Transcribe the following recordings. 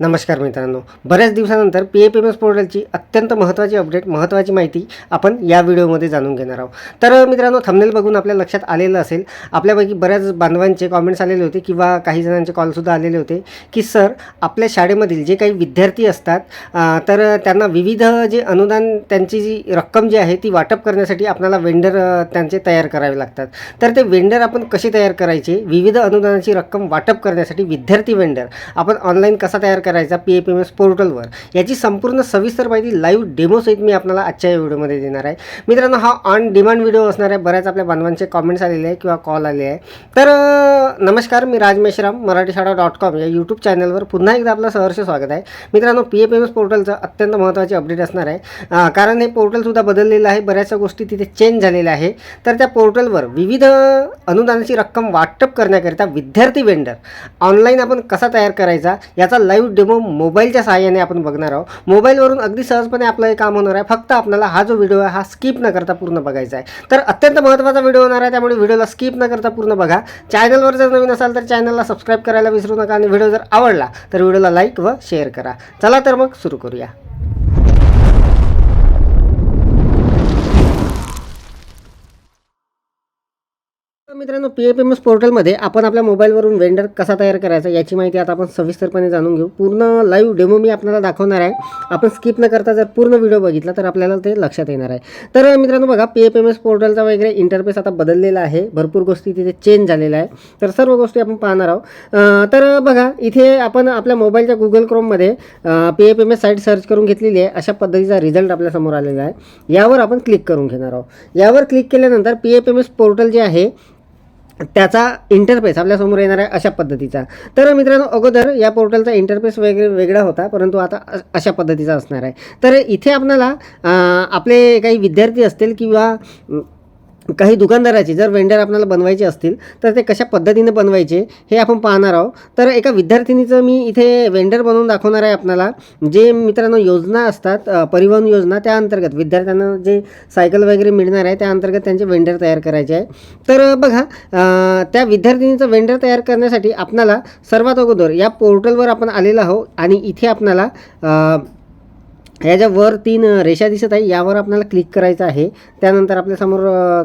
नमस्कार मित्रांनो. बऱ्याच दिवसानंतर P A P M S पोर्टलची अत्यंत महत्त्वाची अपडेट महत्त्वाची माहिती आपण या व्हिडिओमध्ये जाणून घेणार आहोत. तर मित्रांनो थंबनेल बघून आपल्या लक्षात आलेलं असेल आपल्यापैकी बऱ्याच बांधवांचे कॉमेंट्स आलेले होते किंवा काही जणांचे कॉलसुद्धा आलेले होते की सर आपल्या शाळेमधील जे काही विद्यार्थी असतात तर त्यांना विविध जे अनुदान त्यांची जी रक्कम जी आहे ती वाटप करण्यासाठी आपल्याला वेंडर त्यांचे तयार करावे लागतात. तर ते वेंडर आपण कसे तयार करायचे? विविध अनुदानाची रक्कम वाटप करण्यासाठी विद्यार्थी वेंडर आपण ऑनलाईन कसा तयार करायचा P A P M S पोर्टलवर याची संपूर्ण सविस्तर माहिती लाईव्ह डेमोसहित मी आपल्याला आजच्या या व्हिडिओमध्ये देणार आहे. मित्रांनो हा ऑन डिमांड व्हिडिओ असणार आहे. बऱ्याच आपल्या बांधवांचे कॉमेंट्स आलेले आहे किंवा कॉल आले आहे तर नमस्कार मी राज मेश्राम मराठी शाळा डॉट कॉम या यूट्यूब चॅनलवर पुन्हा एकदा आपलं सहर्ष स्वागत आहे. मित्रांनो P A P M S पोर्टलचं अत्यंत महत्त्वाची अपडेट असणार आहे. कारण हे पोर्टलसुद्धा बदललेलं आहे. बऱ्याचशा गोष्टी तिथे चेंज झालेल्या आहे. तर त्या पोर्टलवर विविध अनुदानाची रक्कम वाटप करण्याकरिता विद्यार्थी वेंडर ऑनलाईन आपण कसा तयार करायचा याचा लाईव्ह डेमो मोबाईलच्या सहाय्याने आपण बघणार आहोत. मोबाईलवरून अगदी सहजपणे आपलं हे काम होणार आहे. फक्त आपल्याला हा जो व्हिडिओ आहे हा स्किप न करता पूर्ण बघायचा आहे. तर अत्यंत महत्त्वाचा व्हिडिओ होणार आहे त्यामुळे व्हिडिओला स्किप न करता पूर्ण बघा. चॅनलवर जर नवीन असाल तर चॅनलला सबस्क्राईब करायला विसरू नका. आणि व्हिडिओ जर आवडला तर व्हिडिओला लाईक व शेअर करा. चला तर मग सुरू करूया. मित्रांनो पी एफ एम एस पोर्टलमध्ये आपण आपल्या मोबाईलवरून वेंडर कसा तयार करायचा याची माहिती आता आपण सविस्तरपणे जाणून घेऊ. पूर्ण लाईव्ह डेमो मी आपल्याला दाखवणार आहे. आपण स्किप न करता जर पूर्ण व्हिडिओ बघितला तर आपल्याला ते लक्षात येणार आहे. तर मित्रांनो बघा पी एफ एम एस पोर्टलचा वगैरे इंटरफेस आता बदललेला आहे. भरपूर गोष्टी तिथे चेंज झालेल्या आहे तर सर्व गोष्टी आपण पाहणार आहोत. तर बघा इथे आपण आपल्या मोबाईलच्या Google क्रोममध्ये P F M S site search करून घेतलेली आहे. अशा पद्धतीचा रिझल्ट आपल्यासमोर आलेला आहे. यावर आपण क्लिक करून घेणार आहोत. यावर क्लिक केल्यानंतर P F M S portal जे आहे त्याचा इंटरफेस आपल्यासमोर येणार आहे अशा पद्धतीचा. तर मित्रांनो अगोदर या पोर्टलचा इंटरफेस वगैरे वेगळा होता परंतु आता अशा पद्धतीचा असणार आहे. तर इथे आपल्याला आपले काही विद्यार्थी असतील किंवा काही दुकानदाराची जर वेंडर आपल्याला बनवायचे असतील तर ते कशा पद्धतीने बनवायचे हे आपण पाहणार आहोत. तर एका विद्यार्थिनीचं मी इथे वेंडर बनवून दाखवणार आहे आपल्याला. जे मित्रांनो योजना असतात परिवहन योजना त्या अंतर्गत विद्यार्थ्यांना जे सायकल वगैरे मिळणार आहे त्या अंतर्गत त्यांचे वेंडर तयार करायचे आहे. तर बघा त्या विद्यार्थिनीचं वेंडर तयार करण्यासाठी आपणाला सर्वात अगोदर या पोर्टलवर आपण आलेलो आहोत आणि इथे आपणाला याच्या वर तीन रेषा दिसत आहे. यावर आपल्याला क्लिक करायचं आहे. त्यानंतर आपल्यासमोर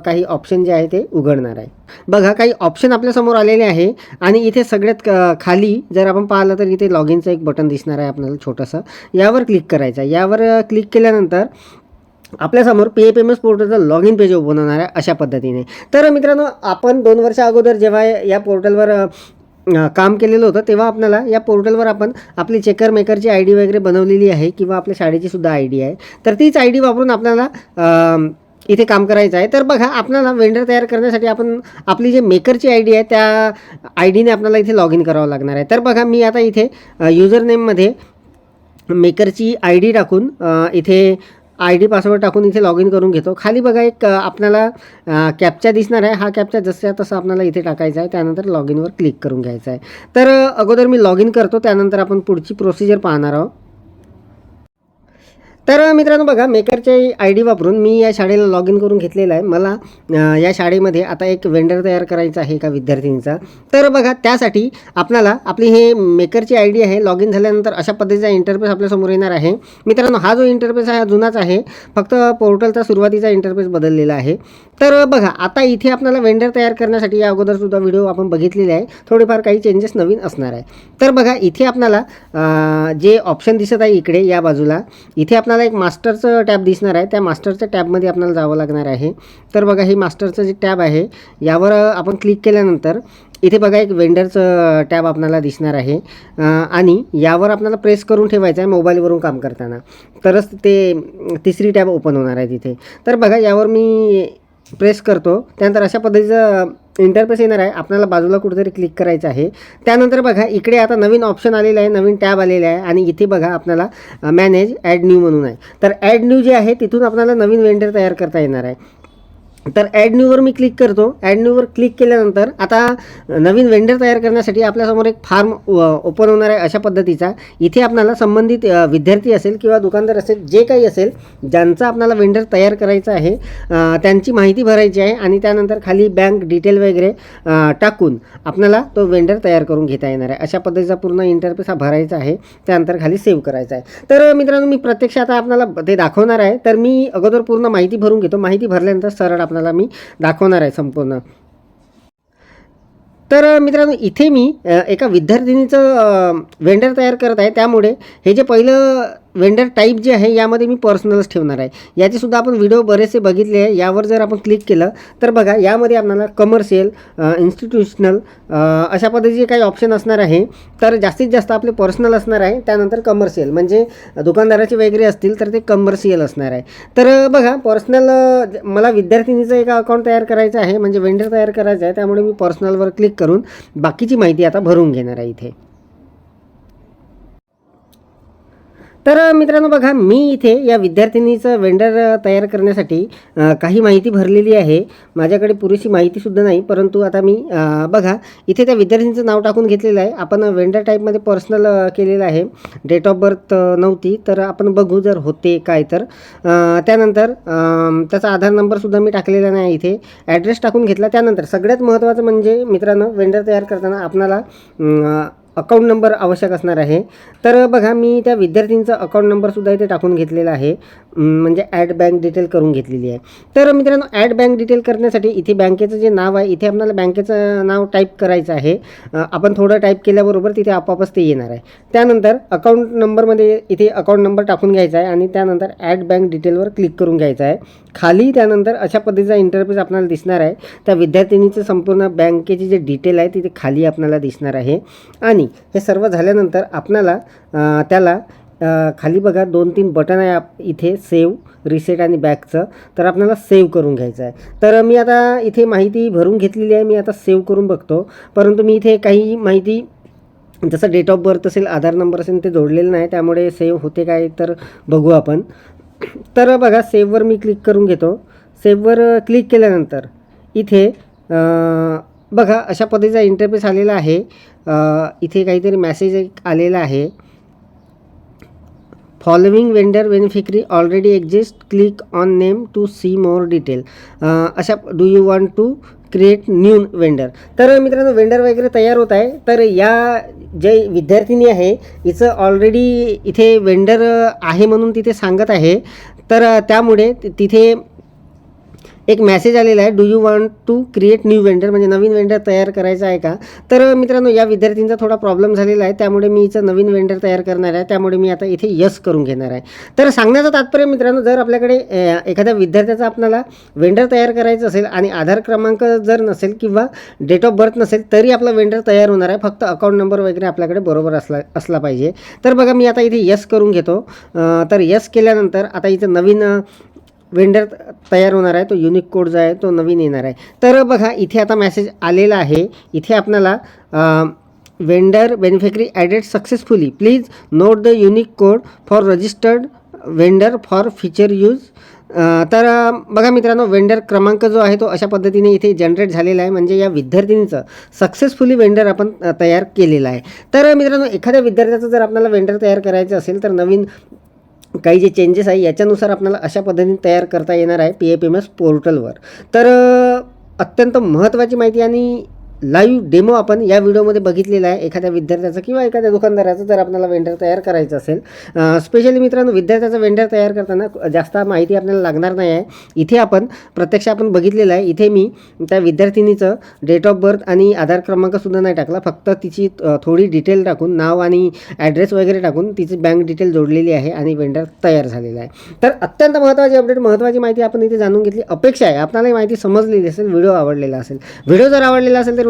काही ऑप्शन जे आहे ते उघडणार आहे. बघा काही ऑप्शन आपल्यासमोर आलेले आहे आणि इथे सगळ्यात क- खाली जर आपण पाहिलं तर इथे लॉग इनचं एक बटन दिसणार आहे आपल्याला छोटंसं. यावर क्लिक करायचं आहे. यावर क्लिक केल्यानंतर आपल्यासमोर पी एफ एम एस पोर्टलचं लॉग इन पेज ओपन होणार आहे अशा पद्धतीने. तर मित्रांनो आपण दोन वर्षा अगोदर जेव्हा या पोर्टलवर काम केलेलं होतं तेव्हा आपल्याला या पोर्टलवर आपण आपली चेकर मेकरची आय डी वगैरे बनवलेली आहे किंवा आपल्या शाळेची सुद्धा आय डी आहे. तर तीच आय डी वापरून आपल्याला इथे काम करायचं आहे. तर बघा आपल्याला वेंडर तयार करण्यासाठी आपण आपली जे मेकरची आय डी आहे त्या आय डीने आपल्याला इथे लॉग इन करावं लागणार आहे. तर बघा मी आता इथे युजर नेममध्ये मेकरची आय डी टाकून इथे आय डी पासवर्ड टाकून इथे लॉग इन करून घेतो. खाली बघा एक आपल्याला कॅपचा दिसणार आहे. हा कॅपचा जसा तसा आपल्याला इथे टाकायचा आहे. त्यानंतर लॉग इनवर क्लिक करून घ्यायचा आहे. तर अगोदर मी लॉग इन करतो. त्यानंतर आपण पुढची प्रोसिजर पाहणार आहोत. तर मित्रांनो बघा मेकरचे आय डी वापरून मी या शाळेला लॉग इन करून घेतलेलं आहे. मला या शाळेमध्ये आता एक वेंडर तयार करायचा आहे एका विद्यार्थिनीचा. तर बघा त्यासाठी आपल्याला आपली हे मेकरची आय डी आहे लॉग इन झाल्यानंतर अशा पद्धतीचा इंटरफेस आपल्यासमोर येणार आहे. मित्रांनो हा जो इंटरफेस आहे हा जुनाच आहे. फक्त पोर्टलचा सुरुवातीचा इंटरफेस बदललेला आहे. तर बघा आता इथे आपल्याला वेंडर तयार करण्यासाठी या अगोदरसुद्धा व्हिडिओ आपण बघितलेले आहे. थोडेफार काही चेंजेस नवीन असणार आहे. तर बघा इथे आपल्याला जे ऑप्शन दिसत आहे इकडे या बाजूला इथे आपल्याला एक मास्टरचं टॅब दिसणार आहे. त्या मास्टरच्या टॅबमध्ये आपल्याला जावं लागणार आहे. तर बघा हे मास्टरचं जे टॅब आहे यावर आपण क्लिक केल्यानंतर इथे बघा एक वेंडरचं टॅब आपल्याला दिसणार आहे. आणि यावर आपल्याला प्रेस करून ठेवायचं आहे मोबाईलवरून काम करताना. तरच ते तिसरी टॅब ओपन होणार आहे तिथे. तर बघा यावर मी प्रेस करतो. त्यानंतर अशा पद्धतीचं इंटरफेस येणार आहे. आपल्याला बाजूला कुठेतरी क्लिक करायचं आहे. त्यानंतर बघा इकडे आता नवीन ऑप्शन आलेलं आहे नवीन टॅब आलेलं आहे आणि इथे बघा आपल्याला मॅनेज ॲड न्यू म्हणून आहे. तर ॲड न्यू जे आहे तिथून आपल्याला नवीन वेंडर तयार करता येणार आहे. तर ॲड न्यूवर मी क्लिक करतो. ॲड न्यूवर क्लिक केल्यानंतर आता नवीन वेंडर तयार करण्यासाठी आपल्यासमोर एक फार्म ओपन होणार आहे अशा पद्धतीचा. इथे आपल्याला संबंधित विद्यार्थी असेल किंवा दुकानदार असेल जे काही असेल ज्यांचा आपल्याला वेंडर तयार करायचा आहे त्यांची माहिती भरायची आहे आणि त्यानंतर खाली बँक डिटेल वगैरे टाकून आपल्याला तो वेंडर तयार करून घेता येणार आहे. अशा पद्धतीचा पूर्ण इंटरफेस हा भरायचा आहे. त्यानंतर खाली सेव्ह करायचा आहे. तर मित्रांनो मी प्रत्यक्ष आता आपल्याला ते दाखवणार आहे. तर मी अगोदर पूर्ण माहिती भरून घेतो. माहिती भरल्यानंतर सरळ आपल्याला मी दाखवणार आहे संपूर्ण. तर मित्रांनो इथे मी एका विद्यार्थिनीचं वेंडर तयार करत आहे. त्यामुळे हे जे पहिलं वेंडर टाईप जे आहे यामध्ये मी पर्सनलच ठेवणार आहे. याचेसुद्धा आपण व्हिडिओ बरेचसे बघितले आहे. यावर जर आपण क्लिक केलं तर बघा यामध्ये आपल्याला कमर्शियल इन्स्टिट्यूशनल अशा पद्धतीचे काही ऑप्शन असणार आहे. तर जास्तीत जास्त आपले पर्सनल असणार आहे त्यानंतर कमर्शियल म्हणजे दुकानदाराचे वगैरे असतील तर ते कमर्शियल असणार आहे. तर बघा पर्सनल मला विद्यार्थिनीचं एक अकाउंट तयार करायचं आहे म्हणजे वेंडर तयार करायचं आहे त्यामुळे मी पर्सनलवर क्लिक करून बाकीची माहिती आता भरून घेणार आहे इथे. तर मित्रांनो बघा मी इथे या विद्यार्थिनीचं वेंडर तयार करण्यासाठी काही माहिती भरलेली आहे. माझ्याकडे पुरेशी माहितीसुद्धा नाही परंतु आता मी बघा इथे त्या विद्यार्थिनीचं नाव टाकून घेतलेलं आहे. आपण वेंडर टाईपमध्ये पर्सनल केलेलं आहे. डेट ऑफ बर्थ नव्हती तर आपण बघू जर होते काय तर. त्यानंतर त्याचा आधार नंबरसुद्धा मी टाकलेला नाही इथे. ॲड्रेस टाकून घेतला त्यानंतर. सगळ्यात महत्त्वाचं म्हणजे मित्रांनो वेंडर तयार करताना आपणाला अकाउंट नंबर आवश्यक असणार आहे. तर बघा मी त्या विद्यार्थ्यांचा अकाउंट नंबरसुद्धा इथे टाकून घेतलेला आहे. म्हणजे ॲड बँक डिटेल करून घेतलेली आहे. तर मित्रांनो ॲड बँक डिटेल करण्यासाठी इथे बँकेचं जे नाव आहे इथे आपल्याला बँकेचं नाव टाईप करायचं आहे. आपण थोडं टाईप केल्याबरोबर तिथे आपोआपच ते येणार आहे. त्यानंतर अकाउंट नंबरमध्ये इथे अकाउंट नंबर टाकून घ्यायचा आहे आणि त्यानंतर ॲड बँक डिटेलवर क्लिक करून घ्यायचं आहे. खाली त्यानंतर अशा पद्धतीचा इंटरफेस आपल्याला दिसणार आहे. त्या विद्यार्थिनीचं संपूर्ण बँकेची जे डिटेल आहे तिथे खाली आपल्याला दिसणार आहे. आणि हे सर्व झाल्यानंतर आपल्याला त्याला खाली बघा दोन तीन बटन आहे आप इथे सेव्ह रिसेट आणि बॅकचं. तर आपल्याला सेव्ह करून घ्यायचं आहे. तर मी आता इथे माहिती भरून घेतलेली आहे मी आता सेव्ह करून बघतो. परंतु मी इथे काही माहिती जसं डेट ऑफ बर्थ असेल आधार नंबर असेल ते जोडलेलं नाही. त्यामुळे सेव्ह होते काय तर बघू आपण. तर बघा सेव्हवर मी क्लिक करून घेतो. सेव्हवर क्लिक केल्यानंतर इथे बघा अशा पद्धतीचा इंटरफेस आलेला आहे. इथे काहीतरी मॅसेज एक आलेला आहे. Following vendor beneficiary already exist click on name to see more detail अशा do you want to create new vendor तर मित्रांनो वेंडर वगैरे तयार होत आहे. तर या जे विद्यार्थिनी आहे हिचं ऑलरेडी इथे वेंडर आहे म्हणून तिथे सांगत आहे. तर त्यामुळे तिथे एक मेसेज आलेला आहे do you want to create new vendor म्हणजे नवीन वेंडर तयार करायचा आहे का? तर मित्रांनो या विद्यार्थ्यांचा थोडा प्रॉब्लेम झालेला आहे. त्यामुळे मी इथं नवीन वेंडर तयार करणार आहे. त्यामुळे मी आता इथे यस करून घेणार आहे. तर सांगण्याचं तात्पर्य मित्रांनो जर आपल्याकडे एखाद्या विद्यार्थ्याचा आपल्याला वेंडर तयार करायचं असेल आणि आधार क्रमांक जर नसेल किंवा डेट ऑफ बर्थ नसेल तरी आपला वेंडर तयार होणार आहे. फक्त अकाउंट नंबर वगैरे आपल्याकडे बरोबर असला असला पाहिजे. तर बघा मी आता इथे यस करून घेतो. तर यस केल्यानंतर आता इथं नवीन वेंडर तयार होणार आहे तो युनिक कोड जो आहे तो नवीन येणार आहे. तर बघा इथे आता मेसेज आलेला आहे. इथे आपल्याला vendor beneficiary added successfully please note the unique code for registered vendor for future use तर बघा मित्रांनो वेंडर क्रमांक जो आहे तो अशा पद्धतीने इथे जनरेट झालेला आहे. म्हणजे या विद्यार्थिनीचं सक्सेसफुली वेंडर आपण तयार केलेलं आहे. तर मित्रांनो एखाद्या विद्यार्थ्याचं जर आपल्याला वेंडर तयार करायचं असेल तर नवीन काही जे चेंजेस आहे याच्यानुसार आपल्याला अशा पद्धतीने तयार करता येणार आहे पी एफ एम एस पोर्टलवर तर अत्यंत महत्त्वाची माहिती आणि लाईव्ह डेमो आपण या व्हिडिओमध्ये बघितलेला आहे. एखाद्या विद्यार्थ्याचं किंवा एखाद्या दुकानदाराचं जर आपल्याला वेंडर तयार करायचं असेल स्पेशली मित्रांनो विद्यार्थ्याचं वेंडर तयार करताना जास्त माहिती आपल्याला लागणार नाही आहे. इथे आपण प्रत्यक्ष आपण बघितलेलं आहे. इथे मी त्या विद्यार्थिनीचं डेट ऑफ बर्थ आणि आधार क्रमांकसुद्धा नाही टाकला. फक्त तिची थोडी डिटेल टाकून नाव आणि ॲड्रेस वगैरे टाकून तिची बँक डिटेल जोडलेली आहे आणि वेंडर तयार झालेला आहे. तर अत्यंत महत्त्वाची अपडेट महत्त्वाची माहिती आपण इथे जाणून घेतली. अपेक्षा आहे. आपल्याला माहिती समजलेली असेल व्हिडिओ आवडलेला असेल. व्हिडिओ जर आवडलेला असेल तर